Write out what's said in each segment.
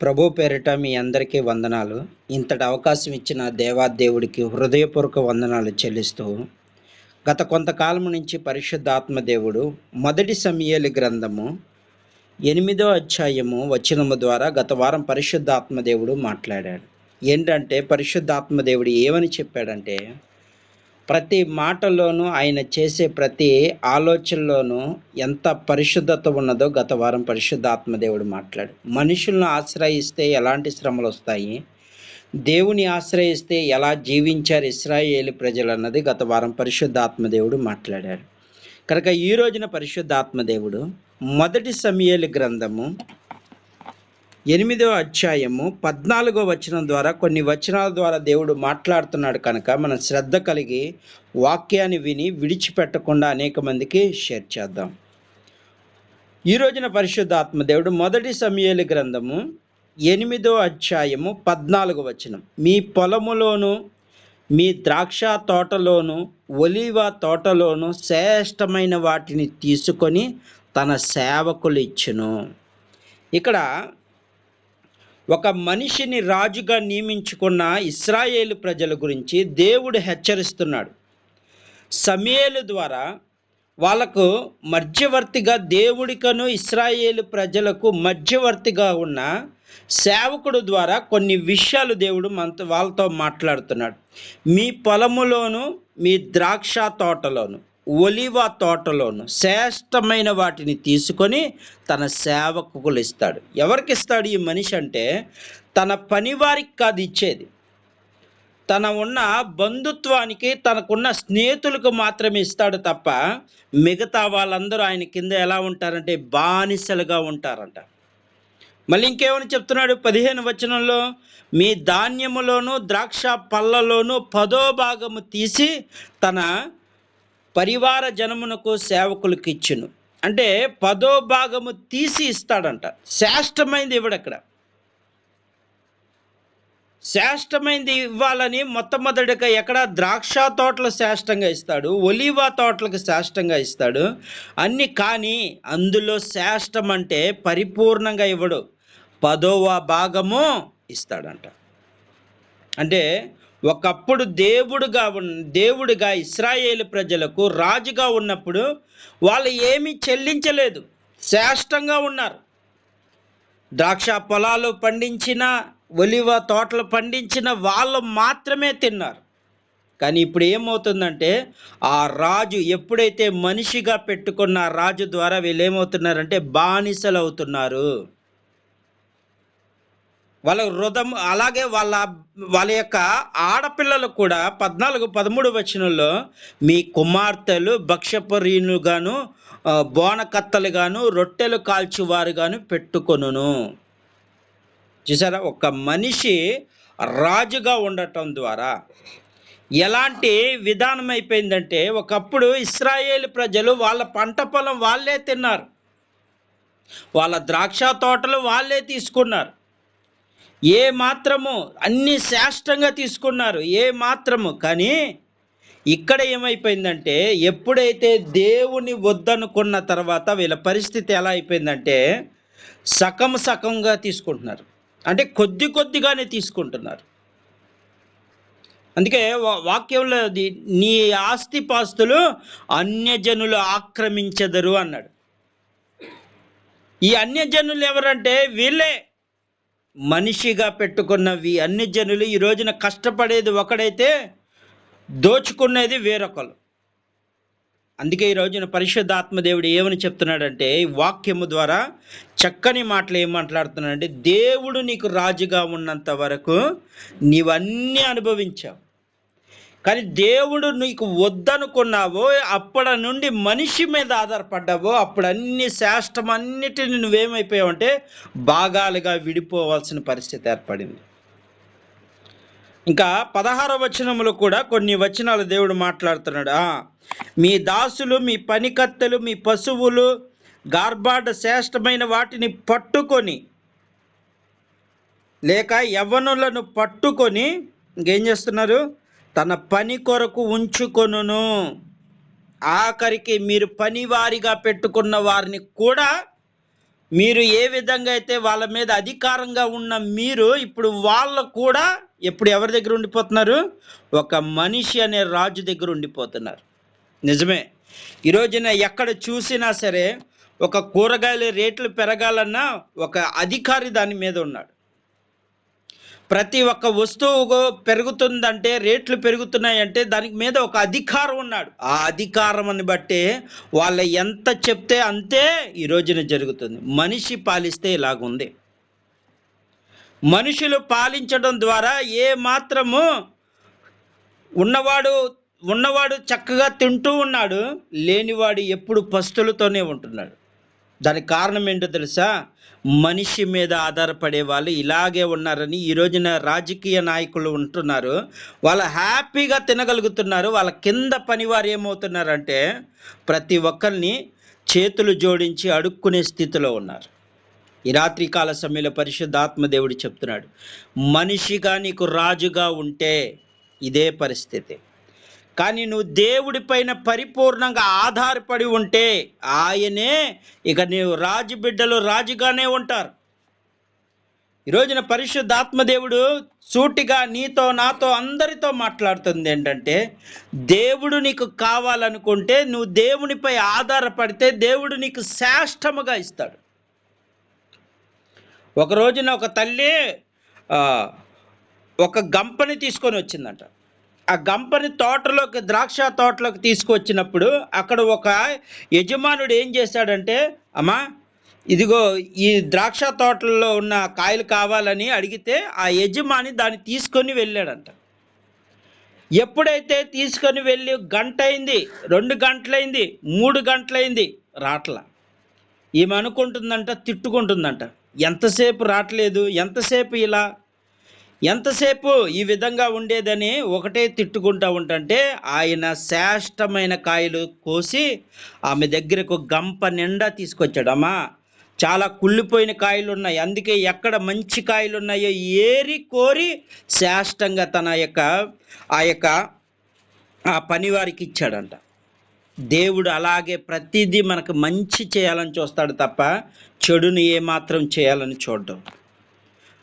ప్రభు పేరిట మీ అందరికీ వందనాలు. ఇంతటి అవకాశం ఇచ్చిన దేవాదేవుడికి హృదయపూర్వక వందనాలు చెల్లిస్తూ గత కొంతకాలం నుంచి పరిశుద్ధాత్మ దేవుడు మొదటి సమయలి గ్రంథము ఎనిమిదో అధ్యాయము వచనము ద్వారా గత వారం పరిశుద్ధాత్మ దేవుడు మాట్లాడాడు. ఏంటంటే పరిశుద్ధాత్మ దేవుడు ఏమని చెప్పాడంటే ప్రతి మాటలోనూ ఆయన చేసే ప్రతి ఆలోచనలోనూ ఎంత పరిశుద్ధత ఉన్నదో గత వారం పరిశుద్ధాత్మదేవుడు మాట్లాడు. మనుషులను ఆశ్రయిస్తే ఎలాంటి శ్రమలు వస్తాయి? దేవుని ఆశ్రయిస్తే ఎలా జీవించారు ఇస్రాయేలి ప్రజలు అన్నది గత వారం పరిశుద్ధాత్మదేవుడు మాట్లాడాడు కనుక ఈ రోజున పరిశుద్ధాత్మదేవుడు మొదటి సమయలు గ్రంథము ఎనిమిదో అధ్యాయము పద్నాలుగో వచనం ద్వారా కొన్ని వచనాల ద్వారా దేవుడు మాట్లాడుతున్నాడు కనుక మనం శ్రద్ధ కలిగి వాక్యాన్ని విని విడిచిపెట్టకుండా అనేక మందికి షేర్ చేద్దాం. ఈ రోజున పరిశుద్ధాత్మ దేవుడు మొదటి సమయలు గ్రంథము ఎనిమిదో అధ్యాయము పద్నాలుగో వచనం. మీ పొలములోను మీ ద్రాక్ష తోటలోను ఒలివ తోటలోను శ్రేష్టమైన వాటిని తీసుకొని తన సేవకులు ఇచ్చును. ఇక్కడ ఒక మనిషిని రాజుగా నియమించుకున్న ఇస్రాయేలు ప్రజల గురించి దేవుడు హెచ్చరిస్తున్నాడు. సమయేలు ద్వారా వాళ్ళకు మధ్యవర్తిగా దేవుడికను ఇస్రాయేలు ప్రజలకు మధ్యవర్తిగా ఉన్న సేవకుడు ద్వారా కొన్ని విషయాలు దేవుడు మనతో వాళ్ళతో మాట్లాడుతున్నాడు. మీ పొలములోను మీ ద్రాక్ష తోటలోను. ఒలివ తోటలోను శ్రేష్టమైన వాటిని తీసుకొని తన సేవకులు ఇస్తాడు. ఎవరికి ఇస్తాడు ఈ మనిషి అంటే తన పనివారికి కాదు ఇచ్చేది. తన ఉన్న బంధుత్వానికి తనకున్న స్నేహితులకు మాత్రమే ఇస్తాడు తప్ప మిగతా వాళ్ళందరూ ఆయన కింద ఎలా ఉంటారంటే బానిసలుగా ఉంటారంట. మళ్ళీ ఇంకేమని చెప్తున్నాడు పదిహేను వచనంలో? మీ ధాన్యములోను ద్రాక్ష పళ్ళలోను పదో భాగము తీసి తన పరివార జనమునకు సేవకులకు ఇచ్చును అంటే పదో భాగము తీసి ఇస్తాడంట. శ్రేష్టమైనది ఇవ్వడు అక్కడ శ్రేష్టమైనది ఇవ్వాలని మొట్టమొదటిగా ఎక్కడ ద్రాక్ష తోటలు శ్రేష్టంగా ఇస్తాడు ఒలివా తోటలకు శ్రేష్టంగా ఇస్తాడు. అన్ని కానీ అందులో శ్రేష్టం అంటే పరిపూర్ణంగా ఇవ్వడు. పదోవ భాగము ఇస్తాడంట. అంటే ఒకప్పుడు దేవుడుగా ఉన్ దేవుడిగా ఇస్రాయేల్ ప్రజలకు రాజుగా ఉన్నప్పుడు వాళ్ళు ఏమీ చెల్లించలేదు. శ్రేష్టంగా ఉన్నారు. ద్రాక్ష పొలాలు పండించిన ఒలివ తోటలు పండించిన వాళ్ళు మాత్రమే తిన్నారు. కానీ ఇప్పుడు ఏమవుతుందంటే ఆ రాజు ఎప్పుడైతే మనిషిగా పెట్టుకున్న రాజు ద్వారా వీళ్ళు ఏమవుతున్నారంటే బానిసలు అవుతున్నారు వాళ్ళ హృదయం అలాగే వాళ్ళ వాళ్ళ యొక్క ఆడపిల్లలు కూడా పద్నాలుగు పదమూడు వచనంలో మీ కుమార్తెలు భక్షపరీనుగాను బోనకత్తలుగాను రొట్టెలు కాల్చువారుగాను పెట్టుకొనును. చూసారా? ఒక మనిషి రాజుగా ఉండటం ద్వారా ఎలాంటి విధానం అయిపోయిందంటే ఒకప్పుడు ఇస్రాయేల్ ప్రజలు వాళ్ళ పంట పొలం వాళ్ళే తిన్నారు. వాళ్ళ ద్రాక్ష తోటలు వాళ్ళే తీసుకున్నారు. ఏ మాత్రము అన్ని శ్రేష్టంగా తీసుకున్నారు ఏ మాత్రము? కానీ ఇక్కడ ఏమైపోయిందంటే ఎప్పుడైతే దేవుని వద్దనుకున్న తర్వాత వీళ్ళ పరిస్థితి ఎలా అయిపోయిందంటే సగం సకంగా తీసుకుంటున్నారు. అంటే కొద్ది కొద్దిగానే తీసుకుంటున్నారు. అందుకే వాక్యంలో నీ ఆస్తి పాస్తులు అన్యజనులు ఆక్రమించదరు అన్నాడు. ఈ అన్యజనులు ఎవరంటే వీళ్ళే. మనిషిగా పెట్టుకున్నవి అన్ని జనులు ఈ రోజున కష్టపడేది ఒకడైతే దోచుకునేది వేరొకరు. అందుకే ఈ రోజున పరిశుద్ధాత్మ దేవుడు ఏమని చెప్తున్నాడంటే వాక్యము ద్వారా చక్కని మాటలు ఏం మాట్లాడుతున్నాడంటే దేవుడు నీకు రాజుగా ఉన్నంత వరకు నీవన్నీ అనుభవించావు. కానీ దేవుడు నీకు వద్దనుకున్నావో అప్పటి నుండి మనిషి మీద ఆధారపడ్డావో అప్పుడు అన్ని శాస్త్రం అన్నిటిని నువ్వేమైపోయావు అంటే భాగాలుగా విడిపోవాల్సిన పరిస్థితి ఏర్పడింది. ఇంకా పదహార వచనములు కూడా కొన్ని వచనాలు దేవుడు మాట్లాడుతున్నాడు. మీ దాసులు మీ పనికత్తెలు మీ పశువులు గార్బాడ శ్రేష్టమైన వాటిని పట్టుకొని లేక యవ్వనులను పట్టుకొని ఇంకేం చేస్తున్నారు? తన పని కొరకు ఉంచుకొనును. ఆఖరికి మీరు పనివారిగా పెట్టుకున్న వారిని కూడా మీరు ఏ విధంగా అయితే వాళ్ళ మీద అధికారంగా ఉన్న మీరు ఇప్పుడు వాళ్ళు కూడా ఎప్పుడు ఎవరి దగ్గర ఉండిపోతున్నారు? ఒక మనిషి అనే రాజు దగ్గర ఉండిపోతున్నారు. నిజమే. ఈరోజున ఎక్కడ చూసినా సరే ఒక కూరగాయల రేట్లు పెరగాలన్నా ఒక అధికారి దాని మీద ఉన్నాడు. ప్రతి ఒక్క వస్తువు పెరుగుతుందంటే రేట్లు పెరుగుతున్నాయంటే దానికి మీద ఒక అధికారం ఉన్నాడు. ఆ అధికారం బట్టే వాళ్ళ ఎంత చెప్తే అంతే ఈ రోజున జరుగుతుంది. మనిషి పాలిస్తే ఇలాగుంది. మనుషులు పాలించడం ద్వారా ఏ మాత్రము ఉన్నవాడు ఉన్నవాడు చక్కగా తింటూ ఉన్నాడు లేనివాడు ఎప్పుడు పస్తులతోనే ఉంటున్నాడు. దానికి కారణం ఏంటో తెలుసా? మనిషి మీద ఆధారపడే వాళ్ళు ఇలాగే ఉన్నారని ఈ రోజున రాజకీయ నాయకులు ఉంటున్నారు. వాళ్ళు హ్యాపీగా తినగలుగుతున్నారు. వాళ్ళ కింద పనివారు ఏమవుతున్నారంటే ప్రతి ఒక్కరిని చేతులు జోడించి అడుక్కునే స్థితిలో ఉన్నారు. ఈ రాత్రి కాల సమయంలో పరిశుద్ధాత్మ దేవుడు చెప్తున్నాడు మనిషిగా నీకు రాజుగా ఉంటే ఇదే పరిస్థితి. కానీ నువ్వు దేవుడి పైన పరిపూర్ణంగా ఆధారపడి ఉంటే ఆయనే ఇక నీవు రాజు బిడ్డలు రాజుగానే ఉంటారు. ఈ రోజున సూటిగా నీతో నాతో అందరితో మాట్లాడుతుంది ఏంటంటే దేవుడు నీకు కావాలనుకుంటే నువ్వు దేవునిపై ఆధారపడితే దేవుడు నీకు శ్రేష్టముగా ఇస్తాడు. ఒక రోజున ఒక తల్లి ఒక గంపని తీసుకొని వచ్చిందంట. ఆ గంపని తోటలోకి ద్రాక్ష తోటలోకి తీసుకొచ్చినప్పుడు అక్కడ ఒక యజమానుడు ఏం చేశాడంటే అమ్మా ఇదిగో ఈ ద్రాక్ష తోటల్లో ఉన్న కాయలు కావాలని అడిగితే ఆ యజమాని దాన్ని తీసుకొని వెళ్ళాడంట. ఎప్పుడైతే తీసుకొని వెళ్ళి గంట అయింది రెండు గంటలైంది మూడు గంటలైంది రాట్ల. ఈమె అనుకుంటుందంట తిట్టుకుంటుందంట. ఎంతసేపు రావట్లేదు ఎంతసేపు ఇలా ఎంతసేపు ఈ విధంగా ఉండేదని ఒకటే తిట్టుకుంటా ఉంటంటే ఆయన శ్రేష్టమైన కాయలు కోసి ఆమె దగ్గరకు గంప నిండా తీసుకొచ్చాడమ్మా చాలా కుళ్ళిపోయిన కాయలు ఉన్నాయి అందుకే ఎక్కడ మంచి కాయలు ఉన్నాయో ఏరి కోరి శ్రేష్టంగా తన యొక్క ఆ యొక్క ఆ పనివారికి ఇచ్చాడంట. దేవుడు అలాగే ప్రతిదీ మనకు మంచి చేయాలని చూస్తాడు తప్ప చెడుని ఏమాత్రం చేయాలని చూడడం.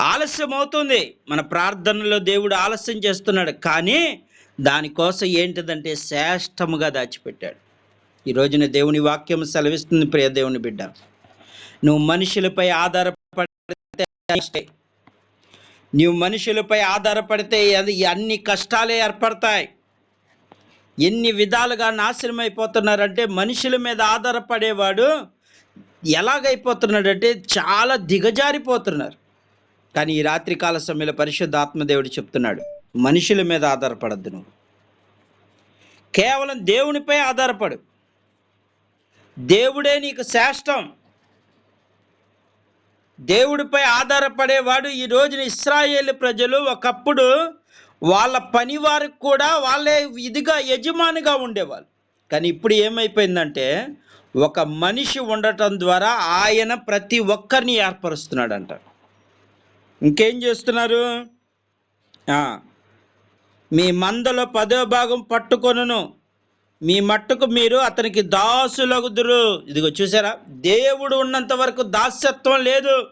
ఆలస్యం అవుతుంది మన ప్రార్థనలో దేవుడు ఆలస్యం చేస్తున్నాడు. కానీ దానికోసం ఏంటిదంటే శ్రేష్టముగా దాచిపెట్టాడు. ఈ రోజున దేవుని వాక్యం సెలవిస్తుంది ప్రియ దేవుని బిడ్డ. నువ్వు మనుషులపై ఆధారపడితే నువ్వు మనుషులపై ఆధారపడితే అది అన్ని కష్టాలే ఏర్పడతాయి. ఎన్ని విధాలుగా నాశనం అయిపోతున్నారంటే మనుషుల మీద ఆధారపడేవాడు ఎలాగైపోతున్నాడంటే చాలా దిగజారిపోతున్నారు. కానీ ఈ రాత్రికాల సమయంలో పరిశుద్ధ ఆత్మదేవుడు చెప్తున్నాడు మనుషుల మీద ఆధారపడద్దు నువ్వు. కేవలం దేవునిపై ఆధారపడు. దేవుడే నీకు శ్రేష్టం. దేవుడిపై ఆధారపడేవాడు ఈ రోజున ఇస్రాయేల్ ప్రజలు ఒకప్పుడు వాళ్ళ పని వారికి కూడా వాళ్ళే ఇదిగా యజమానిగా ఉండేవాళ్ళు. కానీ ఇప్పుడు ఏమైపోయిందంటే ఒక మనిషి ఉండటం ద్వారా ఆయన ప్రతి ఒక్కరిని ఏర్పరుస్తున్నాడంట. ఇంకేం చేస్తున్నారు? మీ మందలో పదో భాగం పట్టుకొనును. మీ మట్టుకు మీరు అతనికి దాసులగుదురు. ఇదిగో చూసారా? దేవుడు ఉన్నంత వరకు దాస్యత్వం లేదు.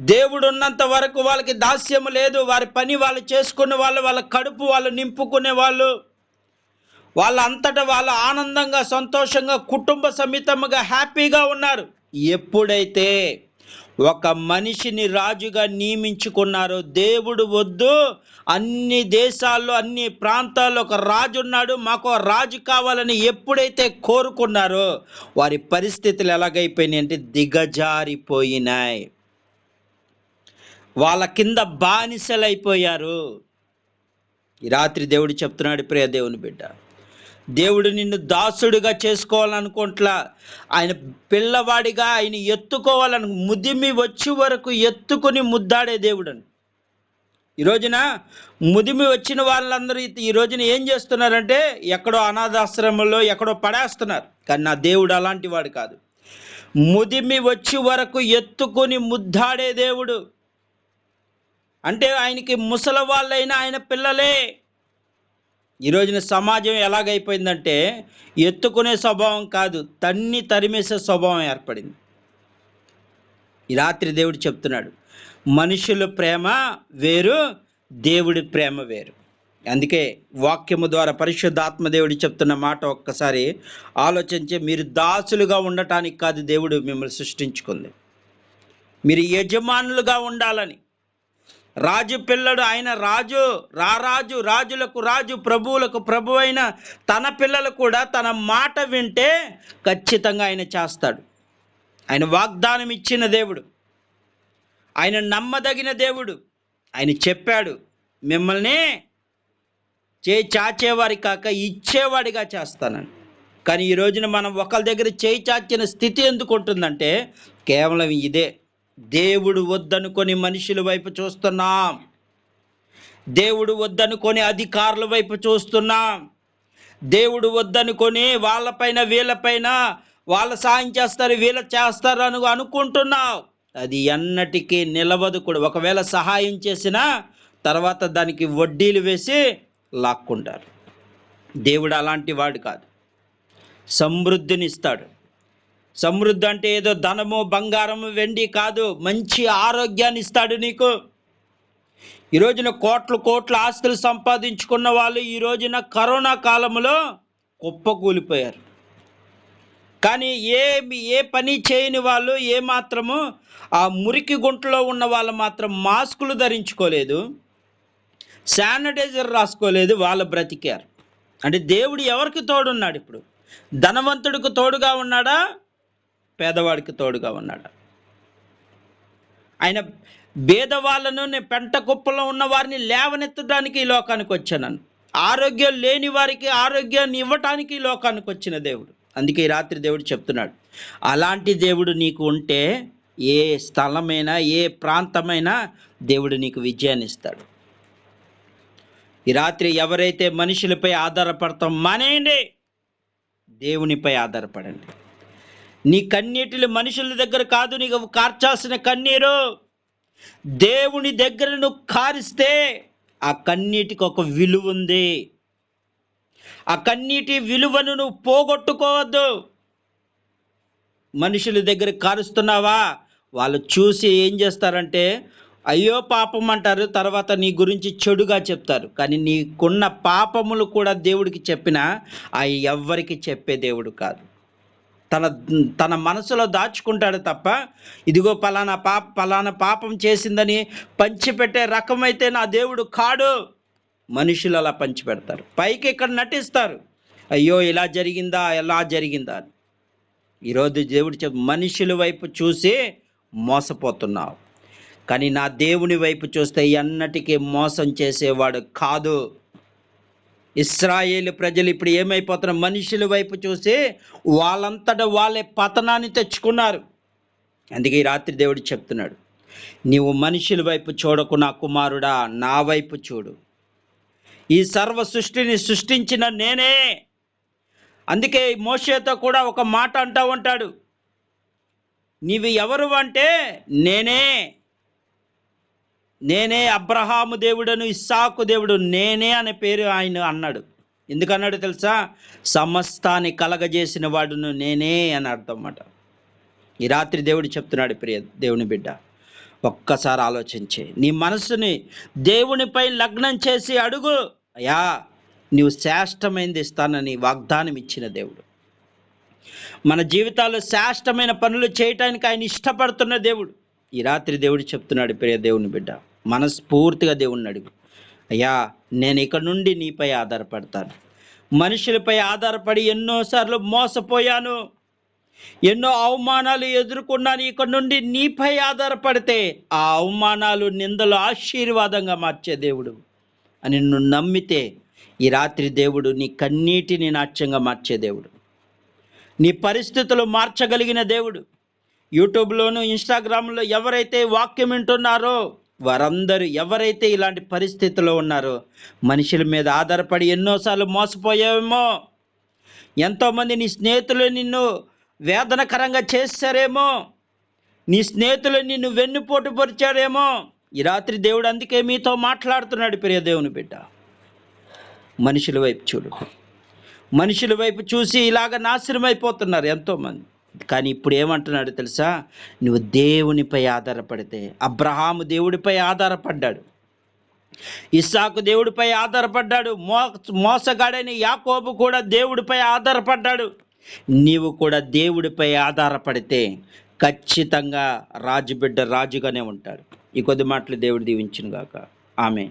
దేవుడు ఉన్నంత వరకు వాళ్ళకి దాస్యం లేదు. వారి పని వాళ్ళు చేసుకునే వాళ్ళు వాళ్ళ కడుపు వాళ్ళు నింపుకునే వాళ్ళు. వాళ్ళ అంతటా ఆనందంగా సంతోషంగా కుటుంబ సమేతంగా హ్యాపీగా ఉన్నారు. ఎప్పుడైతే ఒక మనిషిని రాజుగా నియమించుకున్నారు దేవుడు వద్దు. అన్ని దేశాల్లో అన్ని ప్రాంతాల్లో ఒక రాజు ఉన్నాడు. మాకు ఒక రాజు కావాలని ఎప్పుడైతే కోరుకున్నారో వారి పరిస్థితులు ఎలాగైపోయినాయి అంటే దిగజారిపోయినాయి. వాళ్ళ కింద బానిసలైపోయారు. ఈ రాత్రి దేవుడు చెప్తున్నాడు ప్రియ దేవుని బిడ్డ దేవుడు నిన్ను దాసుడిగా చేసుకోవాలనుకుంట్లా. ఆయన పిల్లవాడిగా ఆయన ఎత్తుకోవాలను ముదిమి వచ్చే వరకు ఎత్తుకొని ముద్దాడే దేవుడని ఈ రోజున ముదిమి వచ్చిన వాళ్ళందరూ ఈ రోజున ఏం చేస్తున్నారంటే ఎక్కడో అనాథాశ్రమంలో ఎక్కడో పడేస్తున్నారు. కానీ నా దేవుడు అలాంటి వాడు కాదు. ముదిమి వచ్చి వరకు ఎత్తుకొని ముద్దాడే దేవుడు. అంటే ఆయనకి ముసలవాళ్ళైనా ఆయన పిల్లలే. ఈ రోజున సమాజం ఎలాగైపోయిందంటే ఎత్తుకునే స్వభావం కాదు తన్ని తరిమేసే స్వభావం ఏర్పడింది. ఈ రాత్రి దేవుడు చెప్తున్నాడు మనుషుల ప్రేమ వేరు దేవుడి ప్రేమ వేరు. అందుకే వాక్యము ద్వారా పరిశుద్ధాత్మ దేవుడు చెప్తున్న మాట ఒక్కసారి ఆలోచించి మీరు దాసులుగా ఉండటానికి కాదు దేవుడు మిమ్మల్ని సృష్టించుకుంది. మీరు యజమానులుగా ఉండాలని రాజు పిల్లడు ఆయన రాజు రారాజు రాజులకు రాజు ప్రభువులకు ప్రభు అయిన తన పిల్లలు కూడా తన మాట వింటే ఖచ్చితంగా ఆయన చేస్తాడు. ఆయన వాగ్దానం ఇచ్చిన దేవుడు. ఆయన నమ్మదగిన దేవుడు. ఆయన చెప్పాడు మిమ్మల్ని చేయి చాచేవారి కాక ఇచ్చేవాడిగా చేస్తానని. కానీ ఈ రోజున మనం ఒకరి దగ్గర చేయి చాచిన స్థితి ఎందుకు ఉంటుందంటే కేవలం ఇదే. దేవుడు వద్దనుకొని మనుషుల వైపు చూస్తున్నాం. దేవుడు వద్దనుకొని అధికారుల వైపు చూస్తున్నాం. దేవుడు వద్దనుకొని వాళ్ళపైన వీళ్ళపైన వాళ్ళ సాయం చేస్తారు వీళ్ళ చేస్తారు అని అనుకుంటున్నావు అది ఎన్నటికీ నిలవదు కూడా. ఒకవేళ సహాయం చేసినా తర్వాత దానికి వడ్డీలు వేసి లాక్కుంటారు. దేవుడు అలాంటి వాడు కాదు. సమృద్ధిని ఇస్తాడు. సమృద్ధి అంటే ఏదో ధనము బంగారము వెండి కాదు మంచి ఆరోగ్యాన్ని ఇస్తాడు నీకు. ఈ రోజున కోట్లు కోట్ల ఆస్తులు సంపాదించుకున్న వాళ్ళు ఈ రోజున కరోనా కాలంలో కుప్పకూలిపోయారు. కానీ ఏమి ఏ పని చేయని వాళ్ళు ఏ మాత్రము ఆ మురికి గుంటలో ఉన్న వాళ్ళు మాత్రం మాస్కులు ధరించుకోలేదు శానిటైజర్ రాసుకోలేదు వాళ్ళు బ్రతికారు. అంటే దేవుడు ఎవరికి తోడున్నాడు ఇప్పుడు? ధనవంతుడికి తోడుగా ఉన్నాడా? పేదవాడికి తోడుగా ఉన్నాడు. ఆయన భేదవాళ్ళను నేను పెంట కుప్పలో ఉన్న వారిని లేవనెత్తడానికి ఈ లోకానికి వచ్చానను ఆరోగ్యం లేని వారికి ఆరోగ్యాన్ని ఇవ్వటానికి ఈ లోకానికి వచ్చిన దేవుడు. అందుకే ఈ రాత్రి దేవుడు చెప్తున్నాడు అలాంటి దేవుడు నీకు ఉంటే ఏ స్థలమైనా ఏ ప్రాంతమైనా దేవుడు నీకు విజయాన్ని ఇస్తాడు. ఈ రాత్రి ఎవరైతే మనుషులపై ఆధారపడతాం మానేయండి. దేవునిపై ఆధారపడండి. నీ కన్నీటిలు మనుషుల దగ్గర కాదు నీకు కార్చాల్సిన కన్నీరు. దేవుని దగ్గర నువ్వు కారిస్తే ఆ కన్నీటికి ఒక విలువ ఉంది. ఆ కన్నీటి విలువను నువ్వు పోగొట్టుకోవద్దు. మనుషుల దగ్గర కారుస్తున్నావా? వాళ్ళు చూసి ఏం చేస్తారంటే అయ్యో పాపం అంటారు తర్వాత నీ గురించి చెడుగా చెప్తారు. కానీ నీకున్న పాపములు కూడా దేవుడికి చెప్పినా అవి ఎవ్వరికి చెప్పే దేవుడు కాదు. తన తన మనసులో దాచుకుంటాడు తప్ప ఇదిగో పలానా పాప పలానా పాపం చేసిందని పంచిపెట్టే రకమైతే నా దేవుడు కాడు. మనుషులు అలా పంచిపెడతారు. పైకి ఇక్కడ నటిస్తారు. అయ్యో ఇలా జరిగిందా ఎలా జరిగిందా ఈరోజు దేవుడు చెప్ మనుషుల వైపు చూసి మోసపోతున్నావు. కానీ నా దేవుని వైపు చూస్తే ఎన్నటికీ మోసం చేసేవాడు కాదు. ఇస్రాయేలు ప్రజలు ఇప్పుడు ఏమైపోతున్నారు? మనుషుల వైపు చూసి వాళ్ళంతట వాళ్ళే పతనాన్ని తెచ్చుకున్నారు. అందుకే ఈ రాత్రి దేవుడు చెప్తున్నాడు నీవు మనుషుల వైపు చూడకు నా కుమారుడా నా వైపు చూడు. ఈ సర్వ సృష్టిని సృష్టించిన నేనే. అందుకే మోషేతో కూడా ఒక మాట అంటూ ఉంటాడు నీవు ఎవరు అంటే నేనే. నేనే అబ్రహాము దేవుడను ఇస్సాకు దేవుడు నేనే అనే పేరు ఆయన అన్నాడు. ఎందుకన్నాడు తెలుసా? సమస్తాన్ని కలగజేసిన వాడును నేనే అని అర్థం అన్నమాట. ఈ రాత్రి దేవుడు చెప్తున్నాడు ప్రియ దేవుని బిడ్డ ఒక్కసారి ఆలోచించే. నీ మనసుని దేవునిపై లగ్నం చేసి అడుగు. అయ్యా నీవు శ్రేష్టమైనది ఇస్తానని వాగ్దానం ఇచ్చిన దేవుడు. మన జీవితాల్లో శ్రేష్టమైన పనులు చేయటానికి ఆయన ఇష్టపడుతున్న దేవుడు. ఈ రాత్రి దేవుడు చెప్తున్నాడు ప్రియ దేవుని బిడ్డ మనస్ఫూర్తిగా దేవుణ్ణి అడుగు. అయ్యా నేను ఇక నుండి నీపై ఆధారపడతాను. మనుషులపై ఆధారపడి ఎన్నోసార్లు మోసపోయాను. ఎన్నో అవమానాలు ఎదుర్కొన్నాను. ఇక్కడ నుండి నీపై ఆధారపడితే ఆ అవమానాలు నిందలు ఆశీర్వాదంగా మార్చే దేవుడు అని నువ్వు నమ్మితే ఈ రాత్రి దేవుడు నీ కన్నీటిని నాట్యంగా మార్చే దేవుడు. నీ పరిస్థితులు మార్చగలిగిన దేవుడు. యూట్యూబ్లోను ఇన్స్టాగ్రామ్లో ఎవరైతే వాక్యం వింటున్నారో వారందరూ ఎవరైతే ఇలాంటి పరిస్థితిలో ఉన్నారో మనుషుల మీద ఆధారపడి ఎన్నోసార్లు మోసపోయావేమో? ఎంతోమంది నీ స్నేహితులు నిన్ను వేదనకరంగా చేశారేమో? నీ స్నేహితులు నిన్ను వెన్నుపోటు పరిచారేమో? ఈ రాత్రి దేవుడు అందుకే మీతో మాట్లాడుతున్నాడు ప్రియ దేవుని బిడ్డ. మనుషుల వైపు చూడు. మనుషుల వైపు చూసి ఇలాగ నాశనం అయిపోతున్నారు ఎంతోమంది. కానీ ఇప్పుడు ఏమంటున్నాడు తెలుసా? నువ్వు దేవునిపై ఆధారపడితే. అబ్రహాము దేవుడిపై ఆధారపడ్డాడు. ఇస్సాకు దేవుడిపై ఆధారపడ్డాడు. మో మోసగాడైన యాకోబు కూడా దేవుడిపై ఆధారపడ్డాడు. నీవు కూడా దేవుడిపై ఆధారపడితే ఖచ్చితంగా రాజు బిడ్డ రాజుగానే ఉంటాడు. ఈ కొద్ది మాటలు దేవుడు దీవించిన గాక ఆమె